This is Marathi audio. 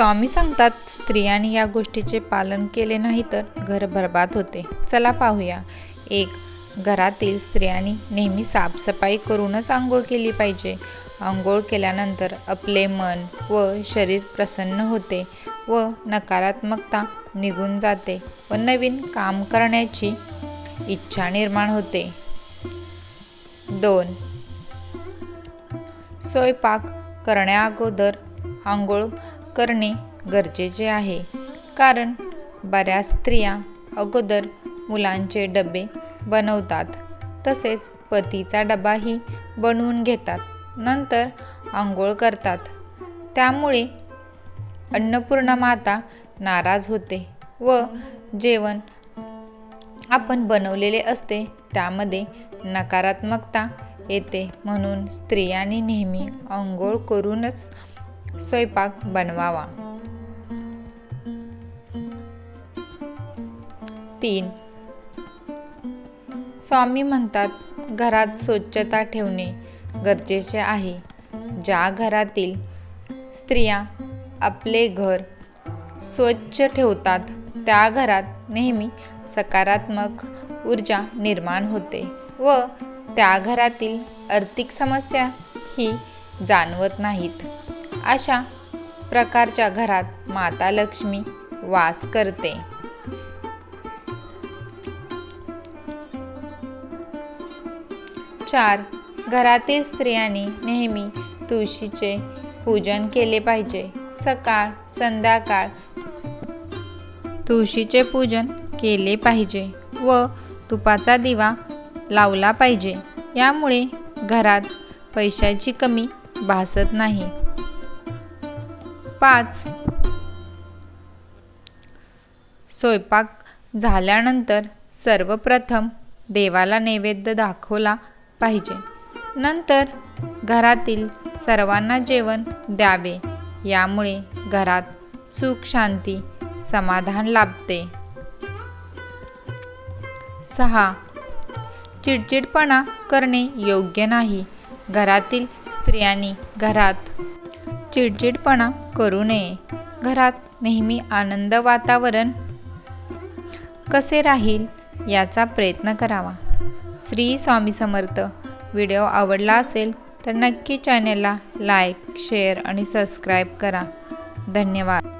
स्वामी सांगतात स्त्रियांनी या गोष्टीचे पालन केले नाही तर घर बर्बाद होते. चला पाहूया. एक घरातील स्त्रियांनी नेहमी साफसफाई करूनच आंघोळ केली पाहिजे. आंघोळ केल्यानंतर आपले मन व शरीर प्रसन्न होते व नकारात्मकता निघून जाते व नवीन काम करण्याची इच्छा निर्माण होते. दोन स्वयंपाक करण्याअगोदर आंघोळ करणे गरजेचे आहे. कारण बऱ्याच स्त्रिया अगोदर मुलांचे डबे बनवतात. तसेच पतीचा डबाही बनवून घेतात. नंतर आंघोळ करतात. त्यामुळे अन्नपूर्णा माता नाराज होते व जेवण आपण बनवलेले असते त्यामध्ये नकारात्मकता येते. म्हणून स्त्रियांनी नेहमी आंघोळ करूनच स्वयंपाक बनवावा. तीन. स्वामी म्हणतात घरात स्वच्छता ठेवणे गरजेचे आहे. ज्या घरातील स्त्रिया आपले घर स्वच्छ ठेवतात त्या घरात नेहमी सकारात्मक ऊर्जा निर्माण होते व त्या घरातील आर्थिक समस्या ही जाणवत नाहीत. अशा प्रकारच्या घरात माता लक्ष्मी वास करते. चार. घरातील स्त्रियांनी नेहमी तुळशीचे पूजन केले पाहिजे. सकाळ संध्याकाळ तुळशीचे पूजन केले पाहिजे व तुपाचा दिवा लावला पाहिजे. यामुळे घरात पैशाची कमी भासत नाही. पाच. स्वयंपाक झाल्यानंतर सर्वप्रथम देवाला नैवेद्य दाखवला पाहिजे. नंतर घरातील सर्वांना जेवण द्यावे. यामुळे घरात सुख शांती समाधान लाभते. सहा. चिडचिडपणा करणे योग्य नाही. घरातील स्त्रियांनी घरात चिडचिडपणा करू नये. घरात नेहमी आनंद वातावरण कसे राहील याचा प्रयत्न करावा. श्री स्वामी समर्थ. व्हिडिओ आवडला असेल तर नक्की चॅनेलला लाईक शेअर आणि सबस्क्राईब करा. धन्यवाद.